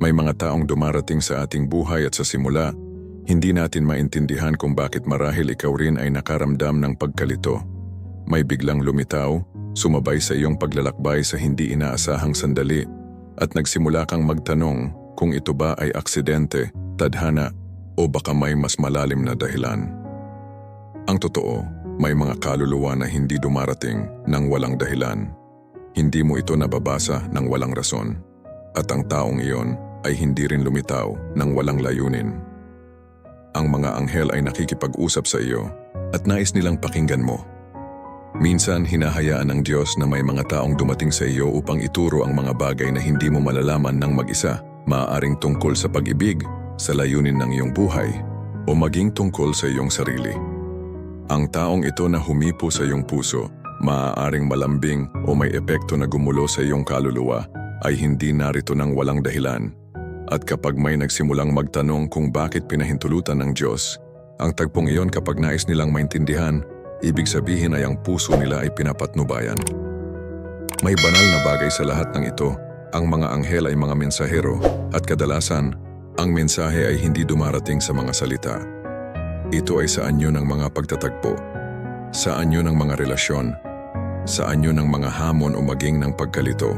May mga taong dumarating sa ating buhay at sa simula, hindi natin maintindihan kung bakit marahil ikaw rin ay nakaramdam ng pagkalito. May biglang lumitaw, sumabay sa iyong paglalakbay sa hindi inaasahang sandali, at nagsimula kang magtanong kung ito ba ay aksidente, tadhana, o baka may mas malalim na dahilan. Ang totoo, may mga kaluluwa na hindi dumarating ng walang dahilan. Hindi mo ito nababasa ng walang rason. At ang taong iyon ay hindi rin lumitaw ng walang layunin. Ang mga anghel ay nakikipag-usap sa iyo at nais nilang pakinggan mo. Minsan hinahayaan ng Diyos na may mga taong dumating sa iyo upang ituro ang mga bagay na hindi mo malalaman ng mag-isa, maaaring tungkol sa pag-ibig, sa layunin ng iyong buhay, o maging tungkol sa iyong sarili. Ang taong ito na humipo sa iyong puso, maaaring malambing o may epekto na gumulo sa iyong kaluluwa, ay hindi narito ng walang dahilan. At kapag may nagsimulang magtanong kung bakit pinahintulutan ng Diyos, ang tagpong iyon kapag nais nilang maintindihan, ibig sabihin ay ang puso nila ay pinapatnubayan. May banal na bagay sa lahat ng ito. Ang mga anghel ay mga mensahero at kadalasan, ang mensahe ay hindi dumarating sa mga salita. Ito ay sa anyo ng mga pagtatagpo, sa anyo ng mga relasyon, sa anyo ng mga hamon o maging ng pagkalito.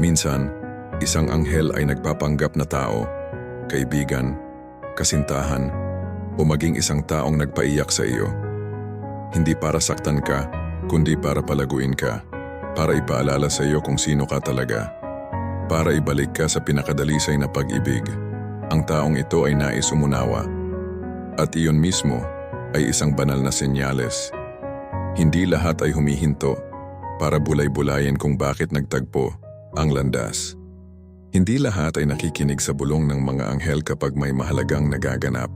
Minsan, isang anghel ay nagpapanggap na tao, kaibigan, kasintahan, o maging isang taong nagpaiyak sa iyo. Hindi para saktan ka, kundi para palaguin ka, para ipaalala sa iyo kung sino ka talaga, para ibalik ka sa pinakadalisay na pag-ibig. Ang taong ito ay nais umunawa, at iyon mismo ay isang banal na senyales. Hindi lahat ay humihinto para bulay-bulayin kung bakit nagtagpo ang landas. Hindi lahat ay nakikinig sa bulong ng mga anghel kapag may mahalagang nagaganap.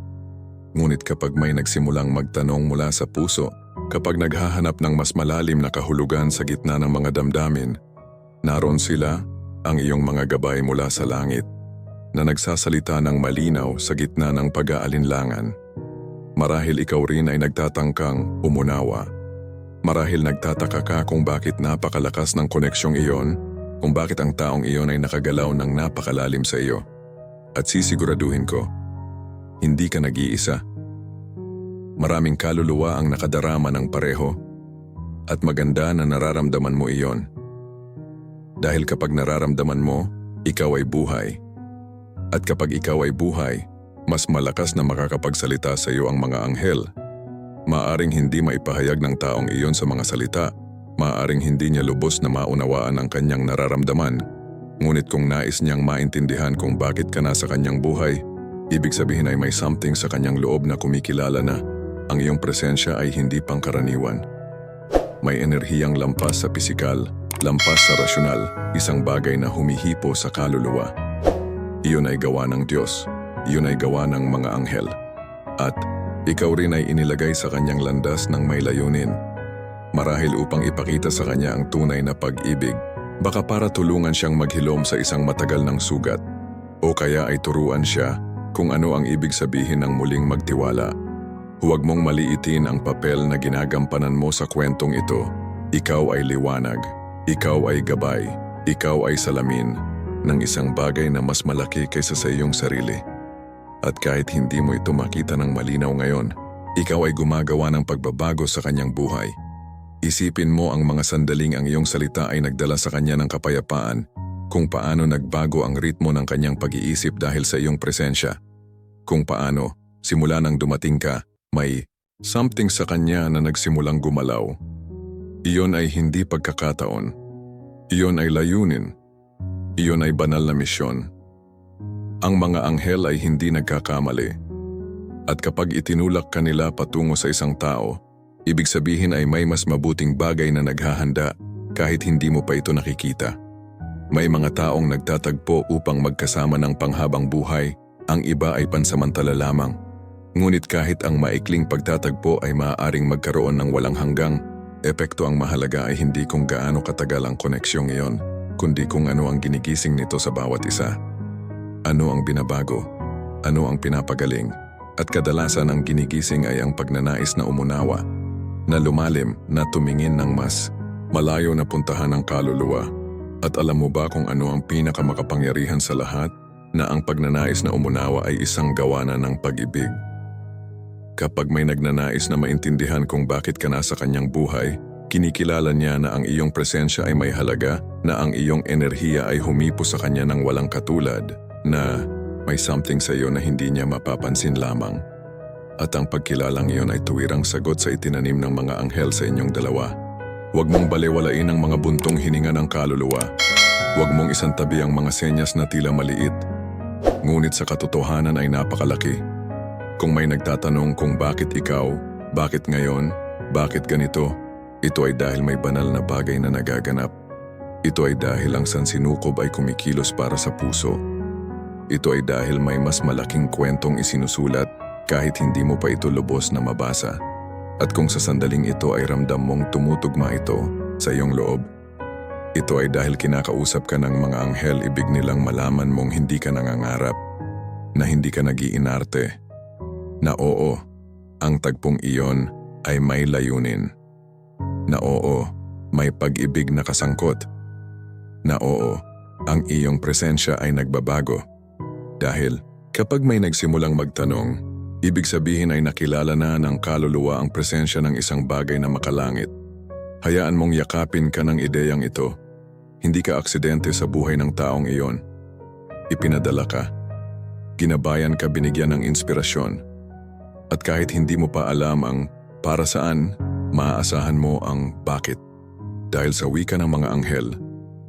Ngunit kapag may nagsimulang magtanong mula sa puso, kapag naghahanap ng mas malalim na kahulugan sa gitna ng mga damdamin, naroon sila, ang iyong mga gabay mula sa langit, na nagsasalita ng malinaw sa gitna ng pag-aalinlangan. Marahil ikaw rin ay nagtatangkang umunawa. Marahil nagtataka ka kung bakit napakalakas ng koneksyong iyon, kung bakit ang taong iyon ay nakagalaw ng napakalalim sa iyo. At sisiguraduhin ko, hindi ka nag-iisa. Maraming kaluluwa ang nakadarama ng pareho at maganda na nararamdaman mo iyon. Dahil kapag nararamdaman mo, ikaw ay buhay. At kapag ikaw ay buhay, mas malakas na makakapagsalita sa iyo ang mga anghel. Maaring hindi maipahayag ng taong iyon sa mga salita, maaring hindi niya lubos na maunawaan ang kanyang nararamdaman. Ngunit kung nais niyang maintindihan kung bakit ka nasa kanyang buhay, ibig sabihin ay may something sa kanyang loob na kumikilala na ang iyong presensya ay hindi pangkaraniwan. May enerhiyang lampas sa pisikal, lampas sa rasyonal, isang bagay na humihipo sa kaluluwa. Iyon ay gawa ng Diyos, iyon ay gawa ng mga anghel. At ikaw rin ay inilagay sa kanyang landas ng may layunin. Marahil upang ipakita sa kanya ang tunay na pag-ibig, baka para tulungan siyang maghilom sa isang matagal ng sugat, o kaya ay turuan siya kung ano ang ibig sabihin ng muling magtiwala. Huwag mong maliitin ang papel na ginagampanan mo sa kwentong ito. Ikaw ay liwanag, ikaw ay gabay, ikaw ay salamin ng isang bagay na mas malaki kaysa sa iyong sarili. At kahit hindi mo ito makita ng malinaw ngayon, ikaw ay gumagawa ng pagbabago sa kanyang buhay. Isipin mo ang mga sandaling ang iyong salita ay nagdala sa kanya ng kapayapaan, kung paano nagbago ang ritmo ng kanyang pag-iisip dahil sa iyong presensya. Kung paano, simula nang dumating ka, may something sa kanya na nagsimulang gumalaw. Iyon ay hindi pagkakataon. Iyon ay layunin. Iyon ay banal na misyon. Ang mga anghel ay hindi nagkakamali. At kapag itinulak kanila patungo sa isang tao, ibig sabihin ay may mas mabuting bagay na naghahanda kahit hindi mo pa ito nakikita. May mga taong nagtatagpo upang magkasama ng panghabang buhay, ang iba ay pansamantala lamang. Ngunit kahit ang maikling pagtatagpo ay maaaring magkaroon ng walang hanggang, epekto ang mahalaga ay hindi kung gaano katagal ang koneksyong iyon, kundi kung ano ang ginigising nito sa bawat isa. Ano ang binabago? Ano ang pinapagaling? At kadalasan ang ginigising ay ang pagnanais na umunawa, na lumalim, na tumingin ng mas malayo na puntahan ng kaluluwa. At alam mo ba kung ano ang pinakamakapangyarihan sa lahat? na ang pagnanais na umunawa ay isang gawana ng pag-ibig. Kapag may nagnanais na maintindihan kung bakit ka nasa kanyang buhay, kinikilala niya na ang iyong presensya ay may halaga, na ang iyong enerhiya ay humipo sa kanya ng walang katulad, na may something sa iyo na hindi niya mapapansin lamang. At ang pagkilalang iyon ay tuwirang sagot sa itinanim ng mga anghel sa inyong dalawa. Huwag mong balewalain ang mga buntong hininga ng kaluluwa. Huwag mong isantabi ang mga senyas na tila maliit. Ngunit sa katotohanan ay napakalaki. Kung may nagtatanong kung bakit ikaw, bakit ngayon, bakit ganito, ito ay dahil may banal na bagay na nagaganap. Ito ay dahil ang sansinukob ay kumikilos para sa puso. Ito ay dahil may mas malaking kwentong isinusulat kahit hindi mo pa ito lubos na mabasa. At kung sa sandaling ito ay ramdam mong tumutugma ito sa iyong loob, ito ay dahil kinakausap ka ng mga anghel ibig nilang malaman mong hindi ka nangangarap, na hindi ka nagiinarte, na oo, ang tagpong iyon ay may layunin, na oo, may pag-ibig na kasangkot, na oo, ang iyong presensya ay nagbabago. Dahil kapag may nagsimulang magtanong, ibig sabihin ay nakilala na ng kaluluwa ang presensya ng isang bagay na makalangit. Hayaan mong yakapin ka ng ideyang ito. Hindi ka aksidente sa buhay ng taong iyon. Ipinadala ka. Ginabayan ka binigyan ng inspirasyon. At kahit hindi mo pa alam ang para saan, maaasahan mo ang bakit. Dahil sa wika ng mga anghel,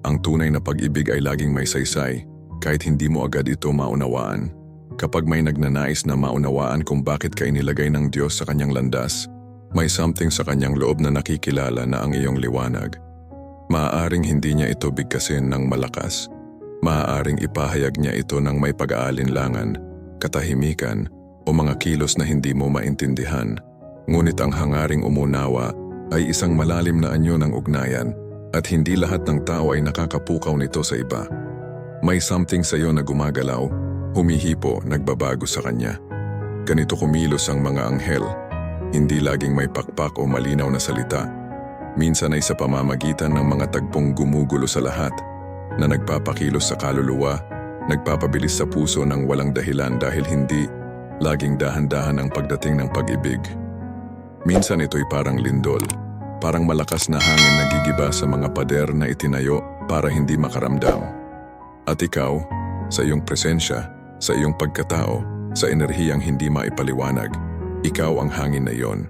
ang tunay na pag-ibig ay laging may saysay kahit hindi mo agad ito maunawaan. Kapag may nagnanais na maunawaan kung bakit ka inilagay ng Diyos sa kanyang landas, may something sa kanyang loob na nakikilala na ang iyong liwanag. Maaaring hindi niya ito bigkasin ng malakas. Maaaring ipahayag niya ito ng may pag-aalinlangan, katahimikan, o mga kilos na hindi mo maintindihan. Ngunit ang hangaring umunawa ay isang malalim na anyo ng ugnayan at hindi lahat ng tao ay nakakapukaw nito sa iba. May something sa iyo na gumagalaw, humihipo, nagbabago sa kanya. Ganito kumilos ang mga anghel, hindi laging may pakpak o malinaw na salita. Minsan ay sa pamamagitan ng mga tagpong gumugulo sa lahat, na nagpapakilos sa kaluluwa, nagpapabilis sa puso ng walang dahilan dahil hindi laging dahan-dahan ang pagdating ng pag-ibig. Minsan ito'y parang lindol, parang malakas na hangin na gigiba sa mga pader na itinayo para hindi makaramdam. At ikaw, sa iyong presensya, sa iyong pagkatao, sa enerhiyang hindi maipaliwanag, ikaw ang hangin na iyon,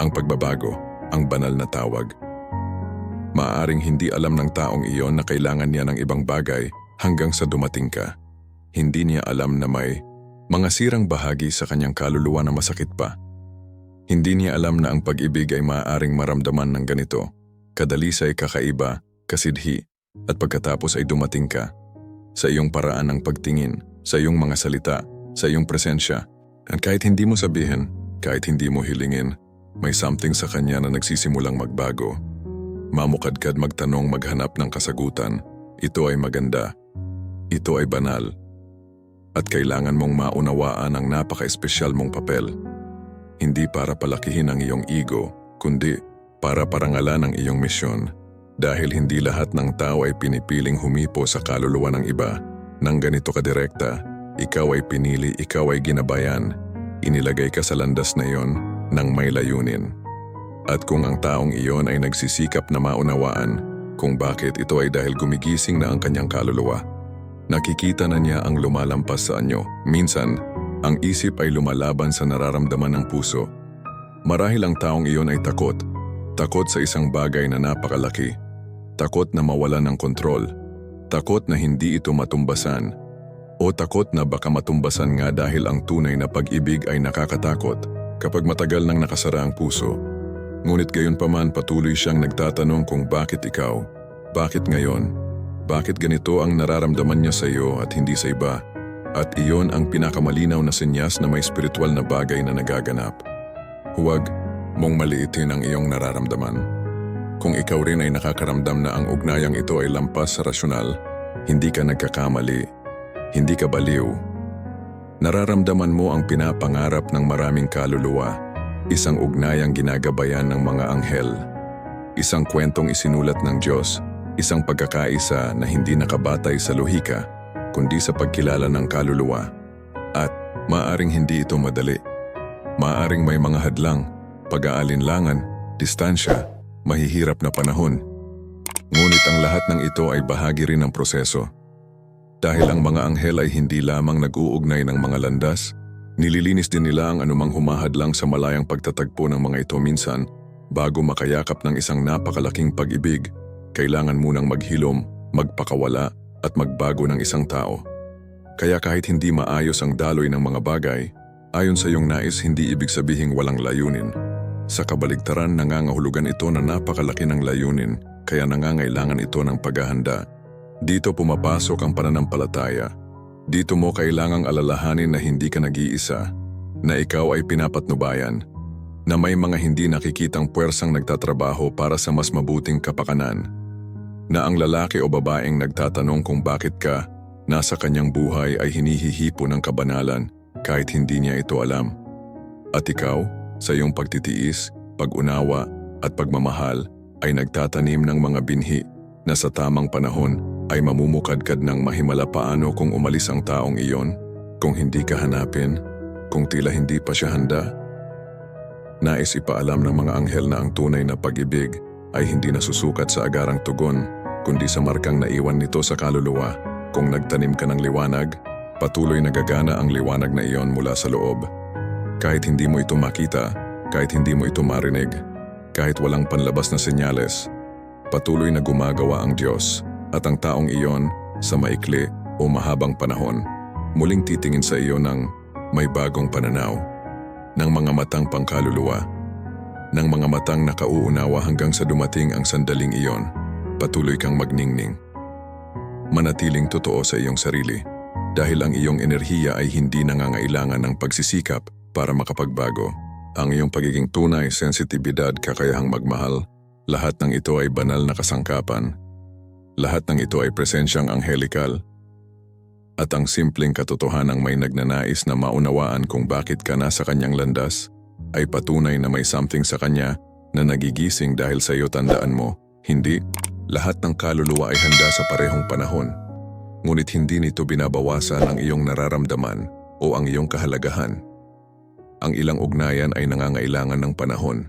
ang pagbabago, ang banal na tawag. Maaring hindi alam ng taong iyon na kailangan niya ng ibang bagay hanggang sa dumating ka. Hindi niya alam na may mga sirang bahagi sa kanyang kaluluwa na masakit pa. Hindi niya alam na ang pag-ibig ay maaaring maramdaman ng ganito. Kadalisay kakaiba, kasidhi, at pagkatapos ay dumating ka. Sa iyong paraan ng pagtingin, sa iyong mga salita, sa iyong presensya. At kahit hindi mo sabihin, kahit hindi mo hilingin, may something sa kanya na nagsisimulang magbago. Mamukadkad magtanong maghanap ng kasagutan. Ito ay maganda. Ito ay banal. At kailangan mong maunawaan ang napaka-espesyal mong papel. Hindi para palakihin ang iyong ego, kundi para parangalan ang iyong misyon. Dahil hindi lahat ng tao ay pinipiling humipo sa kaluluwa ng iba. Nang ganito kadirekta, ikaw ay pinili, ikaw ay ginabayan. Inilagay ka sa landas na iyon ng may layunin. At kung ang taong iyon ay nagsisikap na maunawaan kung bakit ito ay dahil gumigising na ang kanyang kaluluwa, nakikita na niya ang lumalampas sa anyo. Minsan, ang isip ay lumalaban sa nararamdaman ng puso. Marahil ang taong iyon ay takot. Takot sa isang bagay na napakalaki. Takot na mawalan ng kontrol. Takot na hindi ito matumbasan. O takot na baka matumbasan nga dahil ang tunay na pag-ibig ay nakakatakot kapag matagal nang nakasara ang puso. Ngunit gayon pa man patuloy siyang nagtatanong kung bakit ikaw, bakit ngayon, bakit ganito ang nararamdaman niya sa iyo at hindi sa iba, at iyon ang pinakamalinaw na senyas na may spiritual na bagay na nagaganap. Huwag mong maliitin ang iyong nararamdaman. Kung ikaw rin ay nakakaramdam na ang ugnayang ito ay lampas sa rasyonal, hindi ka nagkakamali, hindi ka baliw. Nararamdaman mo ang pinapangarap ng maraming kaluluwa, isang ugnayang ginagabayan ng mga anghel, isang kwentong isinulat ng Diyos, isang pagkakaisa na hindi nakabatay sa lohika, kundi sa pagkilala ng kaluluwa. At maaring hindi ito madali. Maaring may mga hadlang, pag-aalinlangan, distansya, mahihirap na panahon. Ngunit ang lahat ng ito ay bahagi rin ng proseso. Dahil ang mga anghel ay hindi lamang nag-uugnay ng mga landas, nililinis din nila ang anumang humahadlang sa malayang pagtatagpo ng mga ito minsan bago makayakap ng isang napakalaking pag-ibig, kailangan munang maghilom, magpakawala at magbago ng isang tao. Kaya kahit hindi maayos ang daloy ng mga bagay, ayon sa iyong nais hindi ibig sabihing walang layunin. Sa kabaligtaran nangangahulugan ito na napakalaki ng layunin kaya nangangailangan ito ng paghahanda. Dito pumapasok ang pananampalataya. Dito mo kailangang alalahanin na hindi ka nag-iisa, na ikaw ay pinapatnubayan, na may mga hindi nakikitang puwersang nagtatrabaho para sa mas mabuting kapakanan, na ang lalaki o babaeng nagtatanong kung bakit ka, nasa kanyang buhay ay hinihihipo ng kabanalan kahit hindi niya ito alam. At ikaw, sa iyong pagtitiis, pag-unawa at pagmamahal ay nagtatanim ng mga binhi na sa tamang panahon ay mamumukadkad ng mahimala paano kung umalis ang taong iyon, kung hindi ka hanapin, kung tila hindi pa siya handa. Nais ipaalam ng mga anghel na ang tunay na pag-ibig ay hindi nasusukat sa agarang tugon, kundi sa markang naiwan nito sa kaluluwa. Kung nagtanim ka ng liwanag, patuloy nagagana ang liwanag na iyon mula sa loob. Kahit hindi mo ito makita, kahit hindi mo ito marinig, kahit walang panlabas na senyales, patuloy na gumagawa ang Diyos at ang taong iyon sa maikli o mahabang panahon muling titingin sa iyo ng may bagong pananaw, ng mga matang pangkaluluwa, ng mga matang nakauunawa hanggang sa dumating ang sandaling iyon, patuloy kang magningning. Manatiling totoo sa iyong sarili dahil ang iyong enerhiya ay hindi nangangailangan ng pagsisikap para makapagbago. Ang iyong pagiging tunay, sensitibidad, kakayahang magmahal, lahat ng ito ay banal na kasangkapan lahat ng ito ay presensyang anghelikal at ang simpleng katotohanang may nagnanais na maunawaan kung bakit ka nasa kanyang landas ay patunay na may something sa kanya na nagigising dahil sa iyo tandaan mo, hindi, lahat ng kaluluwa ay handa sa parehong panahon. Ngunit hindi nito binabawasan ang iyong nararamdaman o ang iyong kahalagahan. Ang ilang ugnayan ay nangangailangan ng panahon.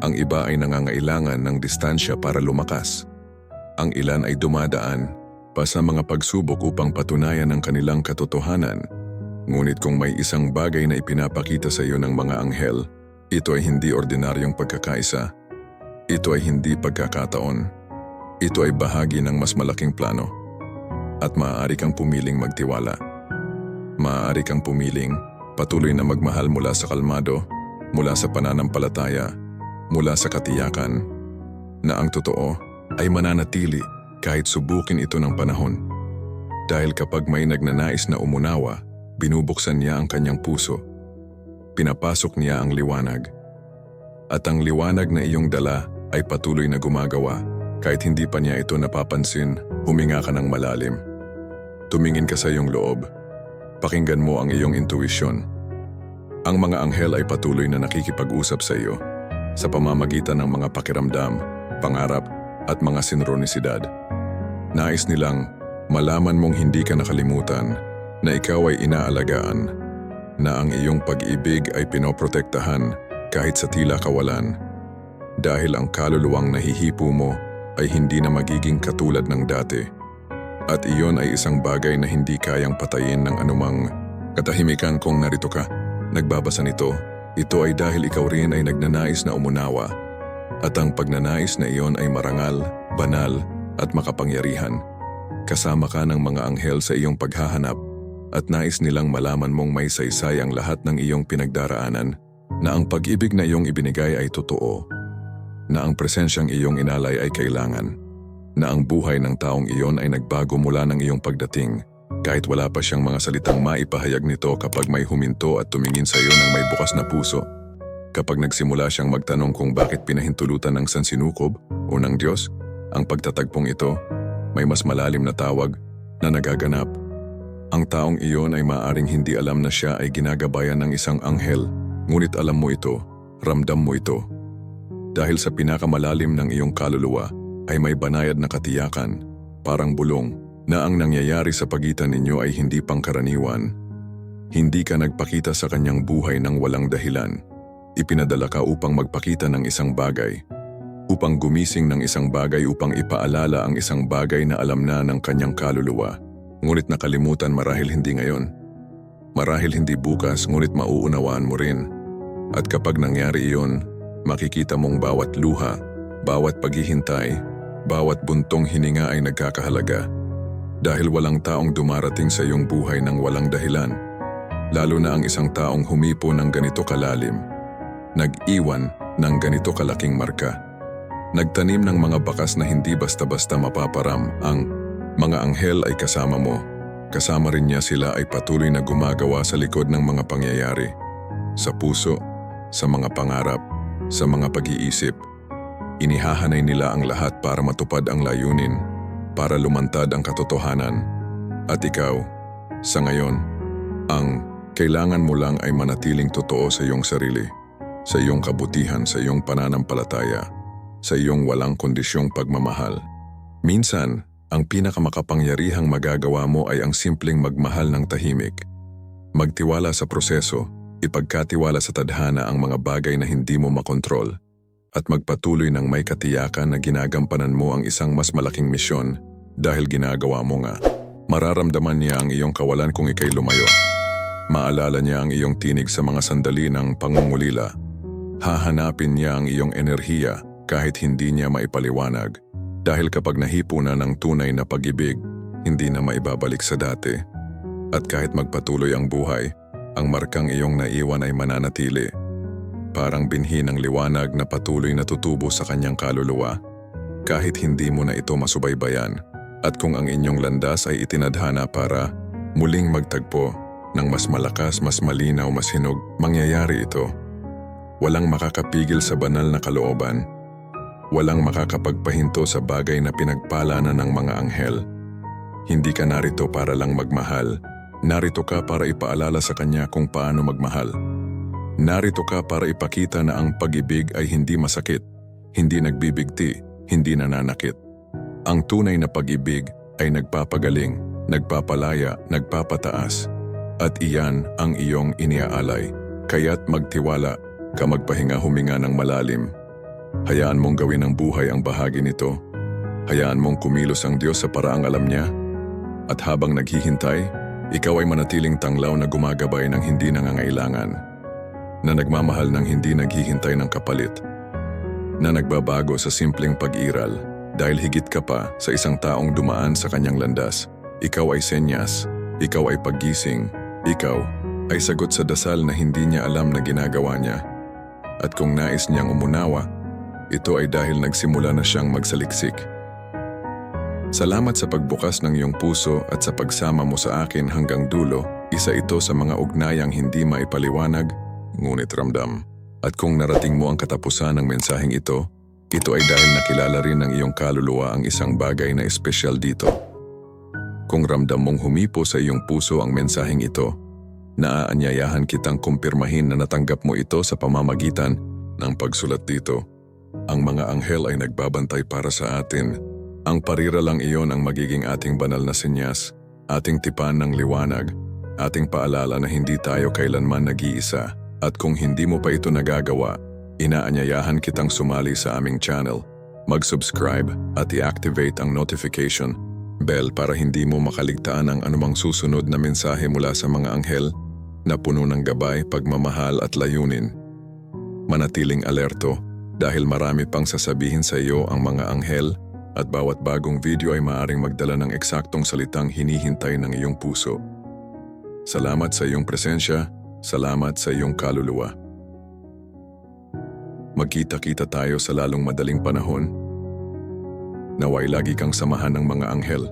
Ang iba ay nangangailangan ng distansya para lumakas. Ang ilan ay dumadaan pa sa mga pagsubok upang patunayan ang kanilang katotohanan. Ngunit kung may isang bagay na ipinapakita sa iyo ng mga anghel, ito ay hindi ordinaryong pagkakaisa. Ito ay hindi pagkakataon. Ito ay bahagi ng mas malaking plano. At maaari kang pumiling magtiwala. Maaari kang pumiling patuloy na magmahal mula sa kalmado, mula sa pananampalataya, mula sa katiyakan, na ang totoo ay mananatili kahit subukin ito ng panahon. Dahil kapag may nagnanais na umunawa, binubuksan niya ang kanyang puso. Pinapasok niya ang liwanag. At ang liwanag na iyong dala ay patuloy na gumagawa kahit hindi pa niya ito napapansin, huminga ka ng malalim. Tumingin ka sa iyong loob. Pakinggan mo ang iyong intuisyon. Ang mga anghel ay patuloy na nakikipag-usap sa iyo sa pamamagitan ng mga pakiramdam, pangarap at mga sinronisidad. Nais nilang malaman mong hindi ka nakalimutan na ikaw ay inaalagaan, na ang iyong pag-ibig ay pinoprotektahan kahit sa tila kawalan. Dahil ang kaluluwang nahihipo mo ay hindi na magiging katulad ng dati. At iyon ay isang bagay na hindi kayang patayin ng anumang katahimikan kung narito ka. Nagbabasa nito, ito ay dahil ikaw rin ay nagnanais na umunawa at ang pagnanais na iyon ay marangal, banal at makapangyarihan. Kasama ka ng mga anghel sa iyong paghahanap at nais nilang malaman mong may saysay ang lahat ng iyong pinagdaraanan na ang pag-ibig na iyong ibinigay ay totoo, na ang presensyang iyong inalay ay kailangan, na ang buhay ng taong iyon ay nagbago mula ng iyong pagdating kahit wala pa siyang mga salitang maipahayag nito kapag may huminto at tumingin sa iyo ng may bukas na puso Kapag nagsimula siyang magtanong kung bakit pinahintulutan ng sansinukob o ng Diyos, ang pagtatagpong ito, may mas malalim na tawag na nagaganap. Ang taong iyon ay maaring hindi alam na siya ay ginagabayan ng isang anghel, ngunit alam mo ito, ramdam mo ito. Dahil sa pinakamalalim ng iyong kaluluwa ay may banayad na katiyakan, parang bulong na ang nangyayari sa pagitan ninyo ay hindi pangkaraniwan. Hindi ka nagpakita sa kanyang buhay ng walang dahilan. Ipinadala ka upang magpakita ng isang bagay. Upang gumising ng isang bagay upang ipaalala ang isang bagay na alam na ng kanyang kaluluwa. Ngunit nakalimutan marahil hindi ngayon. Marahil hindi bukas ngunit mauunawaan mo rin. At kapag nangyari iyon, makikita mong bawat luha, bawat paghihintay, bawat buntong hininga ay nagkakahalaga. Dahil walang taong dumarating sa iyong buhay ng walang dahilan. Lalo na ang isang taong humipo ng ganito kalalim. Nag-iwan ng ganito kalaking marka. Nagtanim ng mga bakas na hindi basta-basta mapaparam ang mga anghel ay kasama mo. Kasama rin niya sila ay patuloy na gumagawa sa likod ng mga pangyayari. Sa puso, sa mga pangarap, sa mga pag-iisip. Inihahanay nila ang lahat para matupad ang layunin, para lumantad ang katotohanan. At ikaw, sa ngayon, ang kailangan mo lang ay manatiling totoo sa iyong sarili, sa iyong kabutihan, sa iyong pananampalataya, sa iyong walang kondisyong pagmamahal. Minsan, ang pinakamakapangyarihang magagawa mo ay ang simpleng magmahal ng tahimik. Magtiwala sa proseso, ipagkatiwala sa tadhana ang mga bagay na hindi mo makontrol, at magpatuloy ng may katiyakan na ginagampanan mo ang isang mas malaking misyon dahil ginagawa mo nga. Mararamdaman niya ang iyong kawalan kung ikay lumayo. Maalala niya ang iyong tinig sa mga sandali ng pangungulila. Hahanapin niya ang iyong enerhiya kahit hindi niya maipaliwanag. Dahil kapag nahipo na ng tunay na pag-ibig, hindi na maibabalik sa dati. At kahit magpatuloy ang buhay, ang markang iyong naiwan ay mananatili. Parang binhi ng liwanag na patuloy na tutubo sa kanyang kaluluwa, kahit hindi mo na ito masubaybayan. At kung ang inyong landas ay itinadhana para muling magtagpo ng mas malakas, mas malinaw, mas hinog, mangyayari ito. Walang makakapigil sa banal na kalooban. Walang makakapagpahinto sa bagay na pinagpala na ng mga anghel. Hindi ka narito para lang magmahal. Narito ka para ipaalala sa kanya kung paano magmahal. Narito ka para ipakita na ang pag-ibig ay hindi masakit, hindi nagbibigti, hindi nananakit. Ang tunay na pag-ibig ay nagpapagaling, nagpapalaya, nagpapataas. At iyan ang iyong iniaalay. Kaya't magtiwala ka magpahinga huminga ng malalim. Hayaan mong gawin ng buhay ang bahagi nito. Hayaan mong kumilos ang Diyos sa paraang alam niya. At habang naghihintay, ikaw ay manatiling tanglaw na gumagabay ng hindi nangangailangan. Na nagmamahal ng hindi naghihintay ng kapalit. Na nagbabago sa simpleng pag-iral dahil higit ka pa sa isang taong dumaan sa kanyang landas. Ikaw ay senyas, ikaw ay paggising, ikaw ay sagot sa dasal na hindi niya alam na ginagawa niya. At kung nais niyang umunawa, ito ay dahil nagsimula na siyang magsaliksik. Salamat sa pagbukas ng iyong puso at sa pagsama mo sa akin hanggang dulo, isa ito sa mga ugnayang hindi maipaliwanag, ngunit ramdam. At kung narating mo ang katapusan ng mensaheng ito, ito ay dahil nakilala rin ng iyong kaluluwa ang isang bagay na espesyal dito. Kung ramdam mong humipo sa iyong puso ang mensaheng ito, naaanyayahan kitang kumpirmahin na natanggap mo ito sa pamamagitan ng pagsulat dito. Ang mga anghel ay nagbabantay para sa atin. Ang parira lang iyon ang magiging ating banal na senyas, ating tipan ng liwanag, ating paalala na hindi tayo kailanman nag-iisa. At kung hindi mo pa ito nagagawa, inaanyayahan kitang sumali sa aming channel. Mag-subscribe at i-activate ang notification bell para hindi mo makaligtaan ang anumang susunod na mensahe mula sa mga anghel na puno ng gabay, pagmamahal at layunin. Manatiling alerto dahil marami pang sasabihin sa iyo ang mga anghel at bawat bagong video ay maaring magdala ng eksaktong salitang hinihintay ng iyong puso. Salamat sa iyong presensya, salamat sa iyong kaluluwa. Magkita-kita tayo sa lalong madaling panahon. Naway lagi kang samahan ng mga anghel